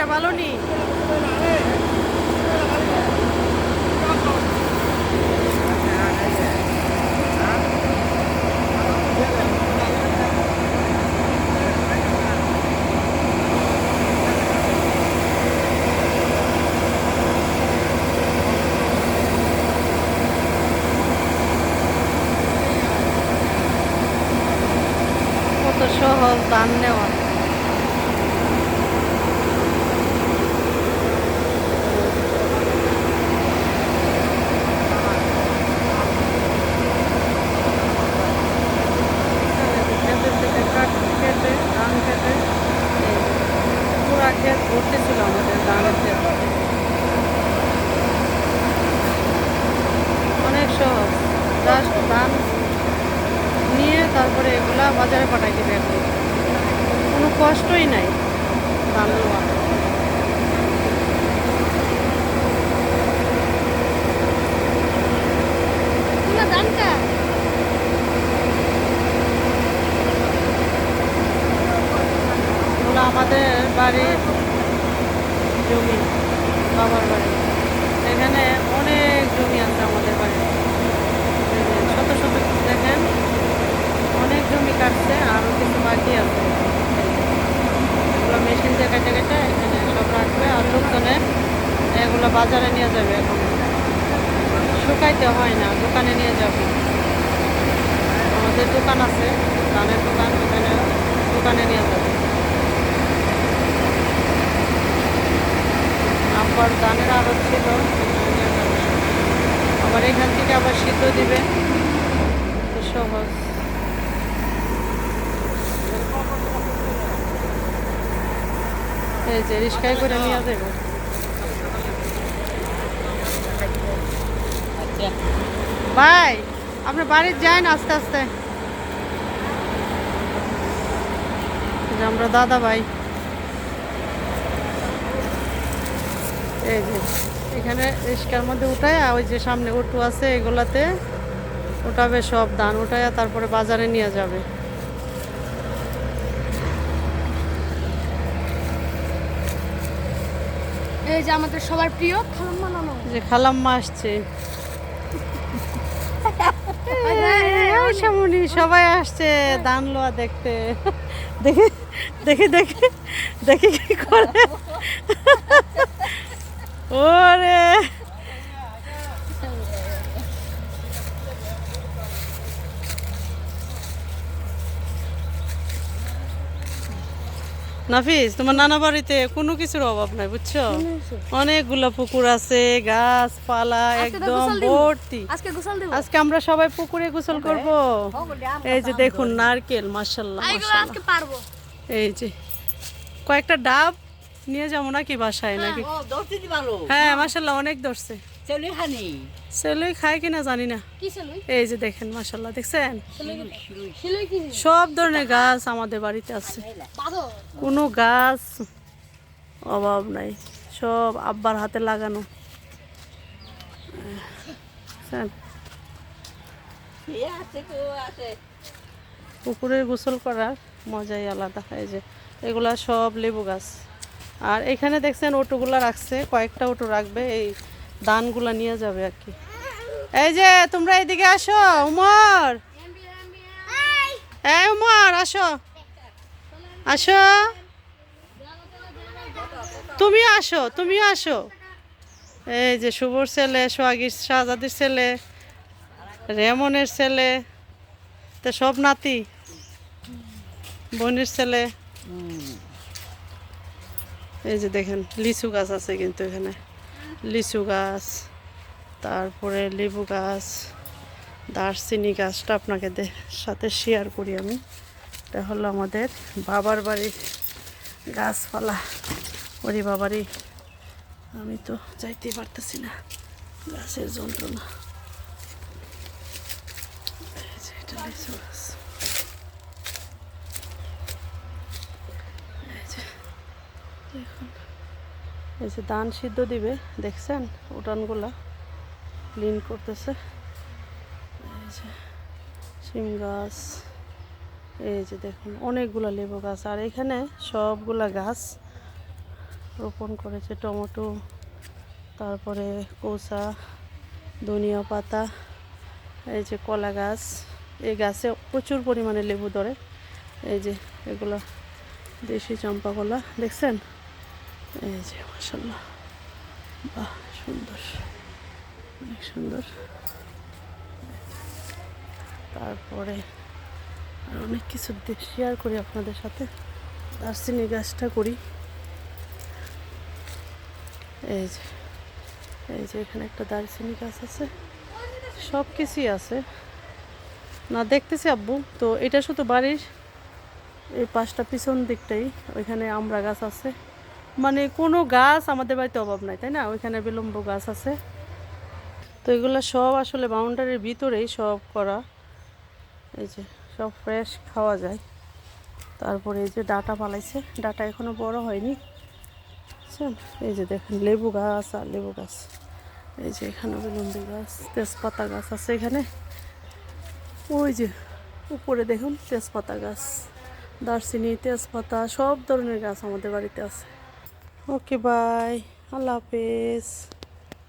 তেলটা ভালো নি? কত সহজ দান নেওয়া ক্ষেতের থেকে কাঠ কেটে ধান কেটে এই পুরা ক্ষেত ভর্তি ছিল আমাদের ধানের ক্ষেত অনেক সহজ জাস্ট ধান নিয়ে তারপরে এগুলা বাজারে পাঠাই দেবে এখন। কোনো কষ্টই নাই। ধান লোয়া আমাদের বাড়ি জমি বাবার বাড়ি। এখানে অনেক জমি আছে আমাদের বাড়ি জমি কাটছে আরও কিছু বাকি আছে। এগুলো মেশিন দিয়ে কেটে এখানে সব রাখবে আর লোকজনে এগুলো বাজারে নিয়ে যাবে এখন। শুকাইতে হয় না, দোকানে নিয়ে যাবে। আমাদের দোকান আছে, ধানের দোকান ওখানে দোকানে নিয়ে যাবে। আবার ধানের আড়ত ছিল। আবার এখান থেকে আবার সিদ্ধ দিবে তো সহজ এই যে রিস্কায় করে নিয়ে যাবে ভাই, আপনার বাড়ির যান আস্তে আস্তে। আমরা দাদা ভাই। এই যে, এখানে রিস্কার মধ্যে উঠায় ওই যে সামনে অটো আছে এগুলাতে। উঠাবে সব ধান, উঠায় তারপরে বাজারে নিয়ে যাবে। এই যে আমাদের সবার প্রিয় খালাম্মা বানানো যে খালাম্মা আসছে। সামনি সবাই আসছে দান লোয়া দেখতে। দেখে দেখে দেখে দেখে কি করে? ওরে। নাফিস তোমার নানা বাড়িতে কোনো কিছুর অভাব নাই বুঝছ? অনেকগুলা পুকুর আছে গাছপালা পালা একদম ভর্তি। আজকে আমরা সবাই পুকুরে গোসল করব। এই যে দেখুন নারকেল পারব। এই যে কয়েকটা ডাব নিয়ে যাব নাকি বাসায় নাকি? দি ভালো। হ্যাঁ মাশাল্লাহ অনেক ধরছে। ছেলে খায় কিনা জানি না। এই যে দেখেন মাশাল্লাহ দেখছেন? সব ধরনের গাছ আমাদের বাড়িতে আছে। কোনো গাছ অভাব নাই। সব আব্বার হাতে লাগানো। বুঝছেন? এ আছে কো আছে। পুকুরে গোসল করার মজাই আলাদা। এই যে এগুলা সব লেবু গাছ। আর এখানে দেখছেন অটোগুলা রাখছে, কয়েকটা অটো রাখবে, এই ধানগুলা নিয়ে যাবে আর কি। এই যে, তোমরা এদিকে আসো, উমর। এই উমর, আসো। আসো। তুমি আসো, তুমিও আসো। এই যে শুভর ছেলে, সোহাগীর শাহজাদির ছেলে, রেমনের ছেলে, তো সব নাতি, বোনের ছেলে। এই যে দেখেন, লিচু গাছ আছে কিন্তু এখানে। লিচু গাছ, তারপরে লেবু গাছ, দারচিনি গাছটা আপনাকে সাথে শেয়ার করি আমি। এটা হলো আমাদের বাবার বাড়ির গাছপালা। ওরে বাবারই আমি তো যাইতেই পারতেছি না। গাছের যন্ত্রণা। এটা লিচু। দেখুন এই যে সিদ্ধ দিবে, দেখছেন? উঠানগুলা ক্লিন করতেছে। এই যে শিম গাছ, এই যে দেখুন, অনেকগুলা লেবু গাছ। আর এখানে সবগুলা গাছ রোপণ করেছে টমেটো, তারপরে কৌসা, ধনিয়া পাতা, এই যে কলা গাছ। এই গাছে প্রচুর পরিমাণে লেবু ধরে। এই যে এগুলো দেশি চম্পা কলা দেখছেন? এই যে মাসাল্লাহ বাহ, সুন্দর। অনেক সুন্দর। তারপরে আর অনেক কিছু শেয়ার করি আপনাদের সাথে। দারচিনি গাছটা করি। এই যে এই যে এখানে একটা দারচিনি গাছ আছে। সব কিছুই আছে। না, দেখতেছি আব্বু। তো এটা শুধু বাড়ির। এই পাঁচটা পিছন দিকটাই। ওইখানে আমরা গাছ আছে। মানে কোনো গাছ আমাদের বাড়িতে অভাব নাই, তাই না? ওইখানে বিলম্ব গাছ আছে। তো এগুলো সব আসলে বাউন্ডারির ভিতরেই সব করা। এই যে সব ফ্রেশ খাওয়া যায়। তারপরে এই যে ডাটা পালাইছে। ডাটা এখনও বড় হয়নি। বুঝছেন এই যে দেখেন, লেবু গাছ আর লেবু গাছ। এই যে এখানে বিলম্বি গাছ, তেজপাতা গাছ আছে এখানে। ওই যে উপরে দেখুন, তেজপাতা গাছ, দারচিনি, তেজপাতা, সব ধরনের গাছ আমাদের বাড়িতে আছে। ওকে বাই আল্লাহ হাফেজ